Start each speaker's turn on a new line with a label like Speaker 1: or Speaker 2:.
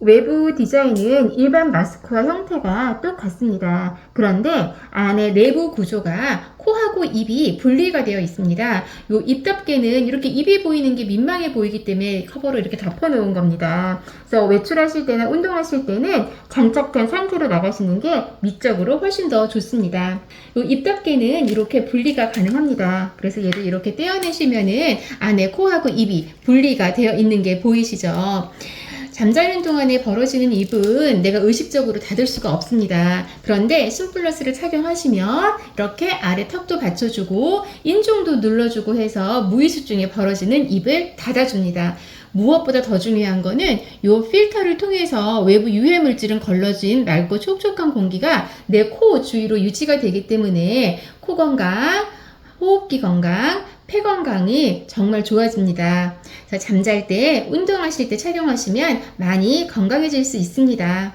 Speaker 1: 외부 디자인은 일반 마스크와 형태가 똑같습니다. 그런데 안에 내부 구조가 코하고 입이 분리가 되어 있습니다. 요 입덮개는 이렇게 입이 보이는 게 민망해 보이기 때문에 커버로 이렇게 덮어 놓은 겁니다. 그래서 외출하실 때나 운동하실 때는 장착된 상태로 나가시는 게 미적으로 훨씬 더 좋습니다. 요 입덮개는 이렇게 분리가 가능합니다. 그래서 얘를 이렇게 떼어내시면은 안에 코하고 입이 분리가 되어 있는 게 보이시죠? 잠자는 동안에 벌어지는 입은 내가 의식적으로 닫을 수가 없습니다. 그런데 심플러스를 착용하시면 이렇게 아래 턱도 받쳐주고 인중도 눌러주고 해서 무의식 중에 벌어지는 입을 닫아줍니다. 무엇보다 더 중요한 거는 이 필터를 통해서 외부 유해 물질은 걸러진 맑고 촉촉한 공기가 내 코 주위로 유지가 되기 때문에 코 건강, 호흡기 건강, 폐 건강이 정말 좋아집니다. 잠잘 때, 운동하실 때 착용하시면 많이 건강해질 수 있습니다.